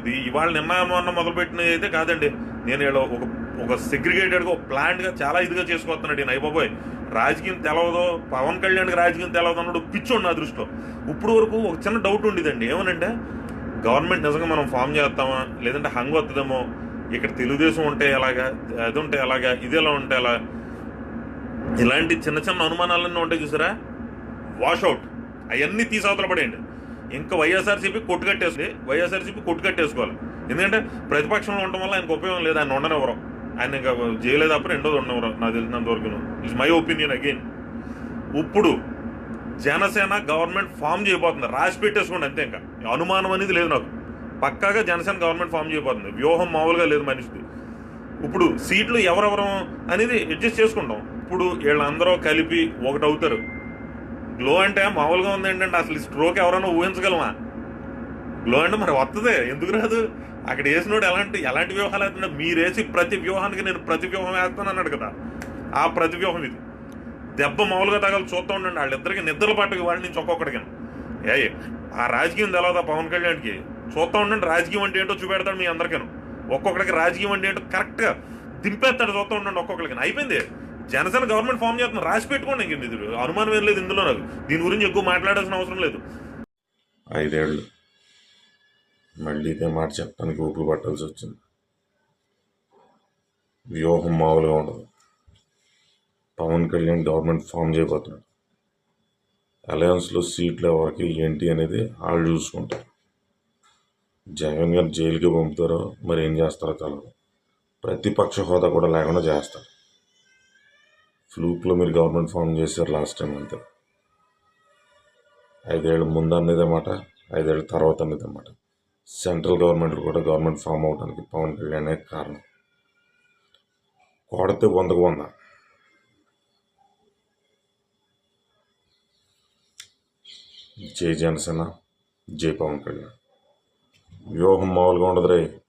ఇది ఇవాళ నిన్న మొన్న మొదలుపెట్టినది అయితే కాదండి. నేను ఇలా ఒక ఒక సెగ్రిగేటెడ్గా ఒక ప్లాంట్గా చాలా ఇదిగా చేసుకొస్తున్నాడు ఈయన అయ్యబాబోయ్ రాజకీయం తెలవదో పవన్ కళ్యాణ్కి రాజకీయం తెలవదు అన్నాడు పిచ్చోడు నా దృష్టిలో. ఇప్పుడు వరకు ఒక చిన్న డౌట్ ఉండేదండి. ఏమనంటే గవర్నమెంట్ నిజంగా మనం ఫామ్ చేస్తామా? లేదంటే హంగ్ వస్తుందేమో ఇక్కడ తెలుగుదేశం ఉంటే ఎలాగా? అది ఉంటే ఎలాగా? ఇది ఎలా ఉంటే ఎలా? ఇలాంటి చిన్న చిన్న అనుమానాలన్నీ ఉంటాయి చూసారా? వాషౌట్ అవన్నీ తీసి అవతల పడేయండి. ఇంకా వైఎస్ఆర్సీపీ కొట్టుకట్టేసి వైఎస్ఆర్సీపీ కొట్టుకట్టేసుకోవాలి ఎందుకంటే ప్రతిపక్షంలో ఉండడం వల్ల ఆయనకు ఉపయోగం లేదు. ఆయన ఉండనివ్వరు. ఆయన ఇంకా జైలే తప్ప రెండోది ఉండవరు నాకు తెలిసినంత వరకు. ఇట్స్ మై ఒపీనియన్ అగైన్ ఇప్పుడు జనసేన గవర్నమెంట్ ఫామ్ చేయబోతుంది. రాసి పెట్టేసుకోండి అంతే ఇంకా. అనుమానం అనేది లేదు నాకు. పక్కాగా జనసేన గవర్నమెంట్ ఫామ్ చేయబోతుంది. వ్యూహం మామూలుగా లేదు మనిషిది. ఇప్పుడు సీట్లు ఎవరెవరం అనేది అడ్జస్ట్ చేసుకుంటాం. ఇప్పుడు వీళ్ళందరూ కలిపి ఒకటి అవుతారు గ్లో అంటే మామూలుగా ఉంది ఏంటంటే అసలు ఈ స్ట్రోక్ ఎవరైనా ఊహించగలమా? గ్లో అంటే మరి వస్తుంది ఎందుకు రాదు? అక్కడ వేసినోడు ఎలాంటి ఎలాంటి వ్యూహాలు వేస్తున్నాడు? మీరు వేసి ప్రతి వ్యూహానికి నేను ప్రతి వ్యూహం వేస్తాను అన్నాడు కదా. ఆ ప్రతి వ్యూహం ఇది. దెబ్బ మామూలుగా తగలు చూస్తూ ఉండండి. వాళ్ళిద్దరికి నిద్రలు పట్టక వాళ్ళ నుంచి ఒక్కొక్కడికి. ఏ ఆ రాజకీయం తెలవదా పవన్ కళ్యాణ్కి? చూస్తూ ఉండండి రాజకీయం అంటే ఏంటో చూపెడతాడు మీ అందరికీ ఒక్కొక్కడికి రాజకీయం అంటే ఏంటో కరెక్ట్గా దింపేస్తాడు చూస్తూ ఉండండి ఒక్కొక్కడికి. అయిపోయింది. జనసేన గవర్నమెంట్ ఫామ్ చేస్తున్నారు రాసి పెట్టుకోండి ఇంక ఇది. అనుమానం ఏం లేదు ఇందులో నాకు. దీని గురించి ఎక్కువ మాట్లాడాల్సిన అవసరం లేదు. ఐదేళ్ళు. మళ్ళీ ఇదే మాట చెప్పడానికి ఊపిరి పట్టాల్సి వచ్చింది. వ్యూహం మామూలుగా ఉండదు. పవన్ కళ్యాణ్ గవర్నమెంట్ ఫామ్ చేయబోతున్నాడు. అలయన్స్లో సీట్లు ఎవరికి ఏంటి అనేది వాళ్ళు చూసుకుంటారు. జగన్ గారు జైలుకి పంపుతారో మరి ఏం చేస్తారో కలదు ప్రతిపక్ష హోదా కూడా లేకుండా చేస్తారు. ఫ్లూక్లో మీరు గవర్నమెంట్ ఫామ్ చేశారు లాస్ట్ టైం అంతే. ఐదేళ్ళు ముందు అన్నదే మాట ఐదేళ్ళ తర్వాత అన్నదే మాట. సెంట్రల్ గవర్నమెంట్ కూడా గవర్నమెంట్ ఫామ్ అవడానికి పవన్ కళ్యాణే కారణం. కొడితే వందకు వంద. జై జనసేన జై పవన్ కళ్యాణ్. వ్యూహం మామూలుగా ఉండదు రే